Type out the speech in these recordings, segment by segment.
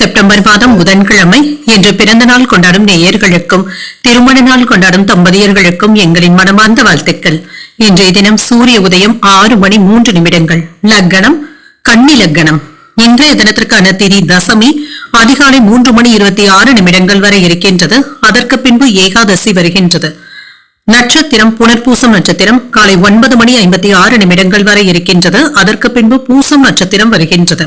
September மாதம் புதன்கிழமை இன்று பிறந்த நாள் கொண்டாடும் நேயர்களுக்கும் திருமண நாள் கொண்டாடும் தம்பதியர்களுக்கும் எங்களின் மனமார்ந்த வாழ்த்துக்கள். இன்றைய தினம் சூரிய உதயம் ஆறு மணி மூன்று நிமிடங்கள். லக்கணம் கன்னி லக்கணம். இன்றைய தினத்திற்கான திதி தசமி அதிகாலை மூன்று மணி இருபத்தி ஆறு நிமிடங்கள் வரை இருக்கின்றது. அதற்கு பின்பு ஏகாதசி வருகின்றது. நட்சத்திரம் புனர்பூசம் நட்சத்திரம் காலை ஒன்பது மணி ஐம்பத்தி ஆறு நிமிடங்கள் வரை இருக்கின்றது. அதற்கு பின்பு பூசம் நட்சத்திரம் வருகின்றது.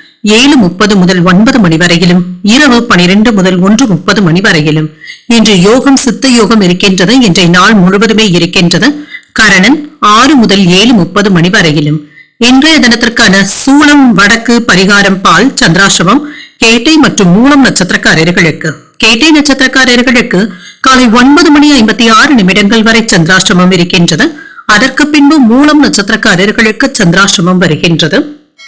ஏழு முப்பது முதல் ஒன்பது மணி வரையிலும் இரவு பனிரெண்டு முதல் ஒன்று முப்பது மணி வரையிலும். இன்று யோகம் சித்த யோகம் இருக்கின்றது இன்றைய நாள் முழுவதுமே இருக்கின்றது. கரணன் ஆறு முதல் ஏழு முப்பது மணி வரையிலும். இன்றைய தினத்திற்கான சூளம் வடக்கு பரிகாரம் பால் சந்திராசிரமம் கேட்டை மற்றும் மூலம் நட்சத்திரக்காரர்களுக்கு. கேட்டை நட்சத்திரக்காரர்களுக்கு காலை ஒன்பது மணி ஐம்பத்தி ஆறு நிமிடங்கள் வரை சந்திராசிரமம் இருக்கின்றது. அதற்கு பின்பு மூலம் நட்சத்திரக்காரர்களுக்கு சந்திராசிரமம் வருகின்றது.